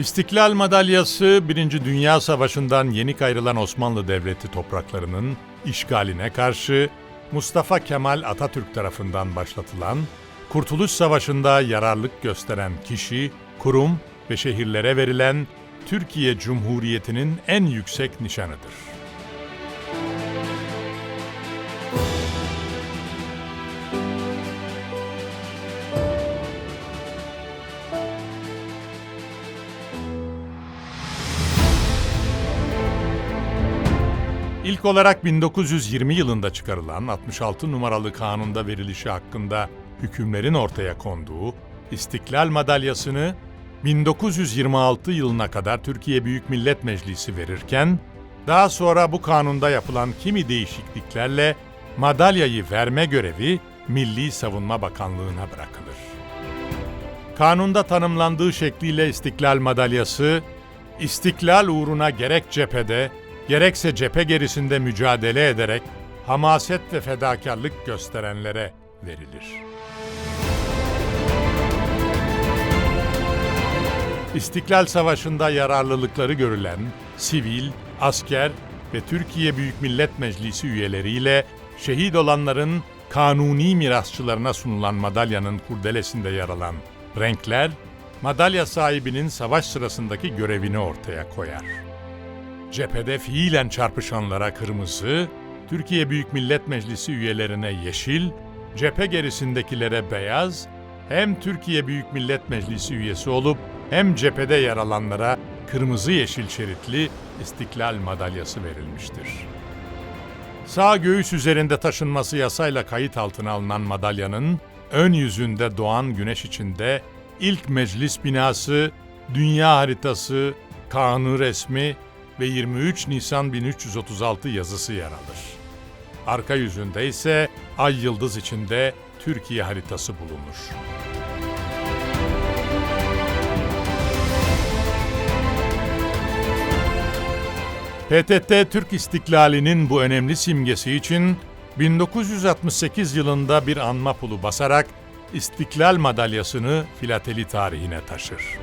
İstiklal Madalyası, Birinci Dünya Savaşı'ndan yenik ayrılan Osmanlı Devleti topraklarının işgaline karşı Mustafa Kemal Atatürk tarafından başlatılan Kurtuluş Savaşı'nda yararlık gösteren kişi, kurum ve şehirlere verilen Türkiye Cumhuriyeti'nin en yüksek nişanıdır. İlk olarak 1920 yılında çıkarılan 66 numaralı kanunda verilişi hakkında hükümlerin ortaya konduğu İstiklal Madalyası'nı 1926 yılına kadar Türkiye Büyük Millet Meclisi verirken, daha sonra bu kanunda yapılan kimi değişikliklerle madalyayı verme görevi Milli Savunma Bakanlığı'na bırakılır. Kanunda tanımlandığı şekliyle İstiklal Madalyası, istiklal uğruna gerek cephede, gerekse cephe gerisinde mücadele ederek hamaset ve fedakarlık gösterenlere verilir. İstiklal Savaşı'nda yararlılıkları görülen sivil, asker ve Türkiye Büyük Millet Meclisi üyeleriyle şehit olanların kanuni mirasçılarına sunulan madalyanın kurdelesinde yer alan renkler, madalya sahibinin savaş sırasındaki görevini ortaya koyar. Cephede fiilen çarpışanlara kırmızı, Türkiye Büyük Millet Meclisi üyelerine yeşil, cephe gerisindekilere beyaz, hem Türkiye Büyük Millet Meclisi üyesi olup hem cephede yer alanlara kırmızı yeşil şeritli İstiklal Madalyası verilmiştir. Sağ göğüs üzerinde taşınması yasayla kayıt altına alınan madalyanın ön yüzünde doğan güneş içinde ilk meclis binası, dünya haritası, kanun resmi ve 23 Nisan 1336 yazısı yer alır. Arka yüzünde ise ay yıldız içinde Türkiye haritası bulunur. PTT Türk İstiklalinin bu önemli simgesi için 1968 yılında bir anma pulu basarak İstiklal Madalyası'nı filateli tarihine taşır.